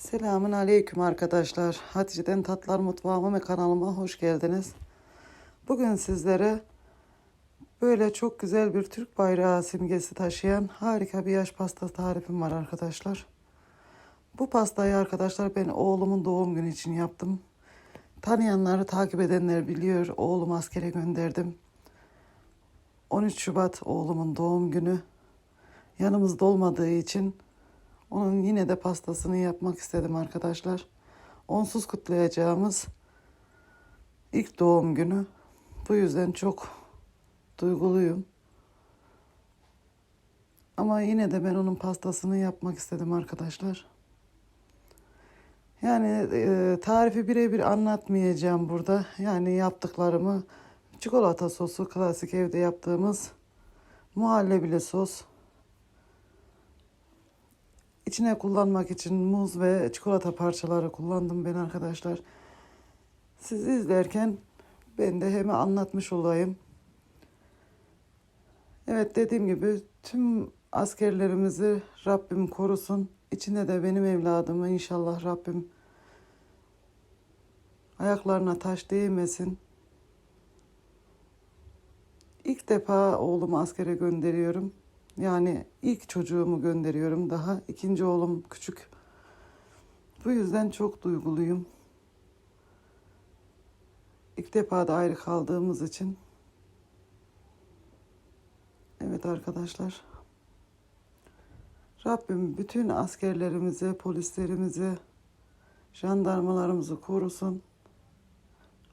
Selamun aleyküm arkadaşlar. Hatice'den Tatlar Mutfağıma ve kanalıma hoş geldiniz. Bugün sizlere böyle çok güzel bir Türk bayrağı simgesi taşıyan harika bir yaş pasta tarifim var arkadaşlar. Bu pastayı arkadaşlar ben oğlumun doğum günü için yaptım. Tanıyanları takip edenler biliyor. Oğlum askere gönderdim. 13 Şubat oğlumun doğum günü. Yanımızda olmadığı için onun yine de pastasını yapmak istedim arkadaşlar. Onsuz kutlayacağımız ilk doğum günü. Bu yüzden çok duyguluyum. Ama yine de ben onun pastasını yapmak istedim arkadaşlar. Yani e, tarifi birebir anlatmayacağım burada. Yani yaptıklarımı çikolata sosu klasik evde yaptığımız muhallebili sos. İçine kullanmak için muz ve çikolata parçaları kullandım ben arkadaşlar. Siz izlerken ben de hemen anlatmış olayım. Evet dediğim gibi tüm askerlerimizi Rabbim korusun. İçinde de benim evladımı inşallah Rabbim ayaklarına taş değmesin. İlk defa oğlumu askere gönderiyorum. Yani ilk çocuğumu gönderiyorum daha. ikinci oğlum küçük. Bu yüzden çok duyguluyum. İlk defa da ayrı kaldığımız için. Evet arkadaşlar. Rabbim bütün askerlerimizi, polislerimizi, jandarmalarımızı korusun.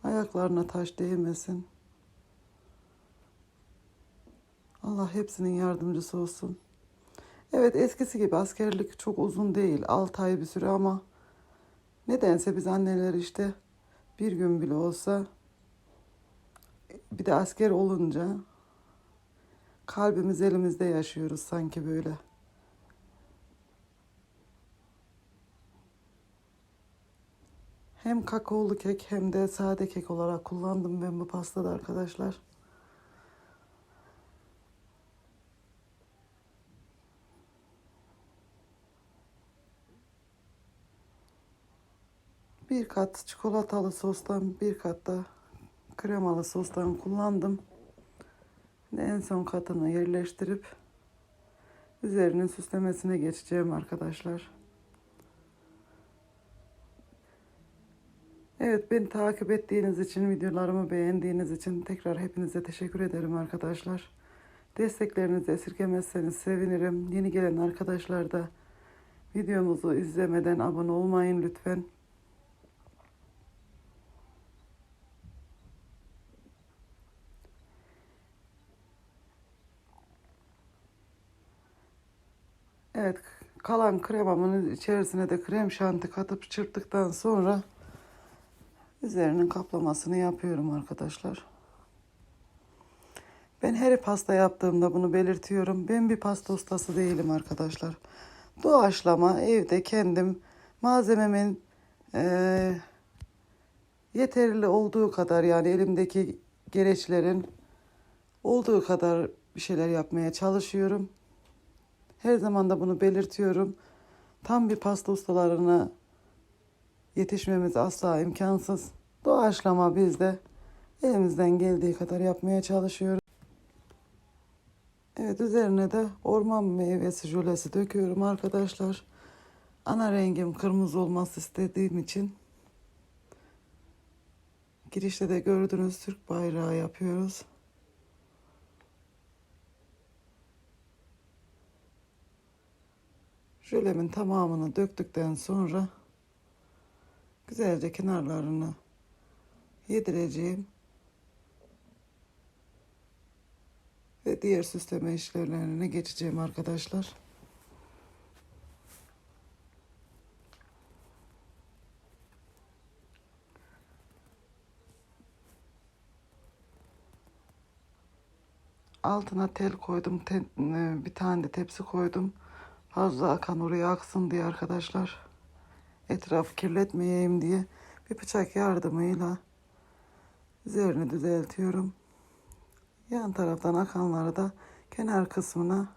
Ayaklarına taş değmesin. Allah hepsinin yardımcısı olsun. Evet eskisi gibi askerlik çok uzun değil. 6 ay bir süre ama nedense biz anneler işte bir gün bile olsa bir de asker olunca kalbimiz elimizde yaşıyoruz sanki böyle. Hem kakaolu kek hem de sade kek olarak kullandım ben bu pastada arkadaşlar. Bir kat çikolatalı sostan bir kat da kremalı sostan kullandım. En son katını yerleştirip üzerinin süslemesine geçeceğim arkadaşlar. Evet beni takip ettiğiniz için, videolarımı beğendiğiniz için tekrar hepinize teşekkür ederim arkadaşlar. Desteklerinizi esirgemezseniz sevinirim. Yeni gelen arkadaşlar da videomuzu izlemeden abone olmayın lütfen. Evet, kalan kremamın içerisine de krem şanti katıp çırptıktan sonra üzerinin kaplamasını yapıyorum arkadaşlar. Ben her pasta yaptığımda bunu belirtiyorum. Ben bir pasta ustası değilim arkadaşlar. Doğaçlama evde kendim malzememin eee, yeterli olduğu kadar yani elimdeki gereçlerin olduğu kadar bir şeyler yapmaya çalışıyorum. Her zaman da bunu belirtiyorum. Tam bir pasta ustalarına yetişmemiz asla imkansız. Doğaçlama biz de elimizden geldiği kadar yapmaya çalışıyoruz. Evet üzerine de orman meyvesi jölesi döküyorum arkadaşlar. Ana rengim kırmızı olması istediğim için girişte de gördüğünüz Türk bayrağı yapıyoruz. Jölemin tamamını döktükten sonra güzelce kenarlarını yedireceğim. Ve diğer süsleme işlemlerine geçeceğim arkadaşlar. Altına tel koydum. Te- e, bir tane de tepsi koydum. Fazla akan oraya aksın diye arkadaşlar. Etrafı kirletmeyeyim diye bir bıçak yardımıyla üzerini düzeltiyorum. Yan taraftan akanları da kenar kısmına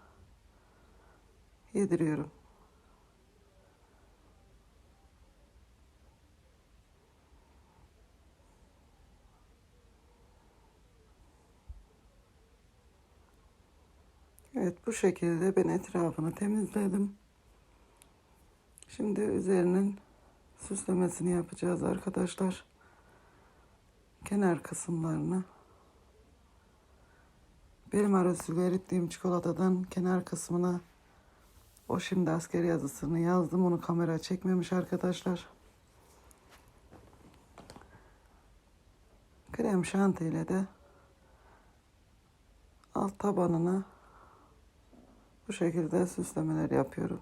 yediriyorum. Evet bu şekilde ben etrafını temizledim. Şimdi üzerinin süslemesini yapacağız arkadaşlar. Kenar kısımlarını benim arasıyla erittiğim çikolatadan kenar kısmına o şimdi asker yazısını yazdım. Onu kamera çekmemiş arkadaşlar. Krem şanti ile de alt tabanına bu şekilde süslemeler yapıyorum.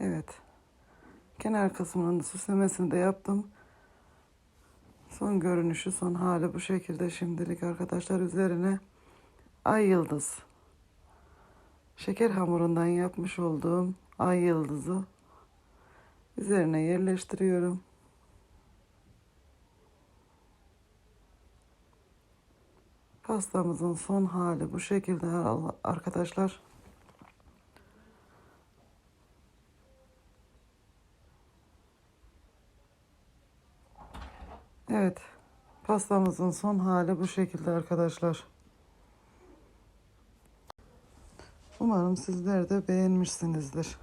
Evet. Kenar kısmının süslemesini de yaptım. Son görünüşü, son hali bu şekilde şimdilik arkadaşlar üzerine ay yıldız. Şeker hamurundan yapmış olduğum ay yıldızı üzerine yerleştiriyorum. Pastamızın son hali bu şekilde arkadaşlar. Evet. Pastamızın son hali bu şekilde arkadaşlar. Umarım sizler de beğenmişsinizdir.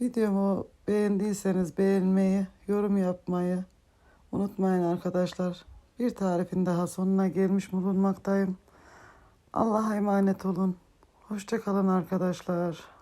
Videomu beğendiyseniz beğenmeyi, yorum yapmayı unutmayın arkadaşlar. Bir tarifin daha sonuna gelmiş bulunmaktayım. Allah'a emanet olun. Hoşçakalın arkadaşlar.